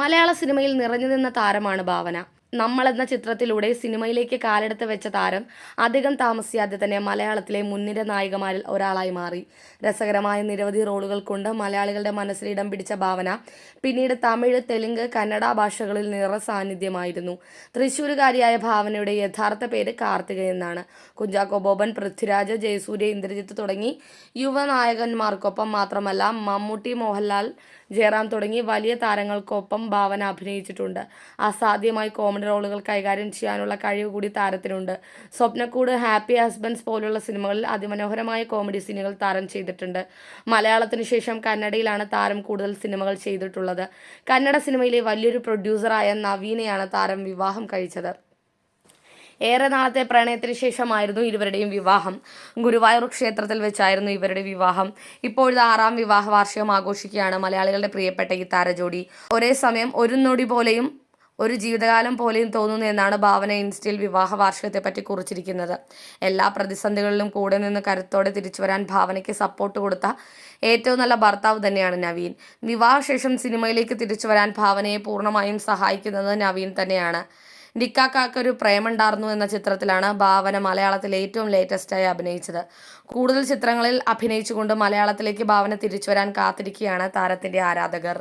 മലയാള സിനിമയിൽ നിറഞ്ഞു നിന്ന താരമാണ് ഭാവന. നമ്മൾ എന്ന ചിത്രത്തിലൂടെ സിനിമയിലേക്ക് കാലെടുത്ത് വെച്ച താരം അധികം താമസിയാതെ തന്നെ മലയാളത്തിലെ മുൻനിര നായികമാരിൽ ഒരാളായി മാറി. രസകരമായ നിരവധി റോളുകൾ കൊണ്ട് മലയാളികളുടെ മനസ്സിൽ ഇടം പിടിച്ച ഭാവന പിന്നീട് തമിഴ് തെലുങ്ക് കന്നഡ ഭാഷകളിൽ നിറ സാന്നിധ്യമായിരുന്നു. തൃശ്ശൂരുകാരിയായ ഭാവനയുടെ യഥാർത്ഥ പേര് കാർത്തിക എന്നാണ്. കുഞ്ചാക്കോ ബോബൻ പൃഥ്വിരാജ് ജയസൂര്യ ഇന്ദ്രജിത്ത് തുടങ്ങി യുവനായകന്മാർക്കൊപ്പം മാത്രമല്ല മമ്മൂട്ടി മോഹൻലാൽ ജയറാം തുടങ്ങി വലിയ താരങ്ങൾക്കൊപ്പം ഭാവന അഭിനയിച്ചിട്ടുണ്ട്. അസാധ്യമായി കോമഡി റോളുകൾ കൈകാര്യം ചെയ്യാനുള്ള കഴിവ് കൂടി താരത്തിനുണ്ട്. സ്വപ്നക്കൂട് ഹാപ്പി ഹസ്ബൻഡ്സ് പോലുള്ള സിനിമകളിൽ അതിമനോഹരമായ കോമഡി സീനുകൾ താരം ചെയ്തിട്ടുണ്ട്. മലയാളത്തിനു ശേഷം കന്നഡയിലാണ് താരം കൂടുതൽ സിനിമകൾ ചെയ്തിട്ടുള്ളത്. കന്നഡ സിനിമയിലെ വലിയൊരു പ്രൊഡ്യൂസറായ നവീനെയാണ് താരം വിവാഹം കഴിച്ചത്. ഏറെ നാളത്തെ പ്രണയത്തിന് ശേഷമായിരുന്നു ഇരുവരുടെയും വിവാഹം. ഗുരുവായൂർ ക്ഷേത്രത്തിൽ വെച്ചായിരുന്നു ഇവരുടെ വിവാഹം. ഇപ്പോഴത്തെ ആറാം വിവാഹ വാർഷികം ആഘോഷിക്കുകയാണ് മലയാളികളുടെ പ്രിയപ്പെട്ട ഈ താരജോഡി. ഒരേ സമയം ഒരു നൊടി പോലെയും ഒരു ജീവിതകാലം പോലെയും തോന്നുന്നു എന്നാണ് ഭാവന ഇൻസ്റ്റയിൽ വിവാഹ വാർഷികത്തെപ്പറ്റി കുറിച്ചിരിക്കുന്നത്. എല്ലാ പ്രതിസന്ധികളിലും കൂടെ നിന്ന് കരുത്തോടെ തിരിച്ചു വരാൻ ഭാവനയ്ക്ക് സപ്പോർട്ട് കൊടുത്ത ഏറ്റവും നല്ല ഭർത്താവ് തന്നെയാണ് നവീൻ. വിവാഹശേഷം സിനിമയിലേക്ക് തിരിച്ചു വരാൻ ഭാവനയെ പൂർണമായും സഹായിക്കുന്നത് നവീൻ തന്നെയാണ്. നിക്കാക്കാക്കൊരു പ്രേമുണ്ടായിരുന്നു എന്ന ചിത്രത്തിലാണ് ഭാവന മലയാളത്തിൽ ഏറ്റവും ലേറ്റസ്റ്റായി അഭിനയിച്ചത്. കൂടുതൽ ചിത്രങ്ങളിൽ അഭിനയിച്ചുകൊണ്ട് മലയാളത്തിലേക്ക് ഭാവന തിരിച്ചു വരാൻ കാത്തിരിക്കുകയാണ് താരത്തിന്റെ ആരാധകർ.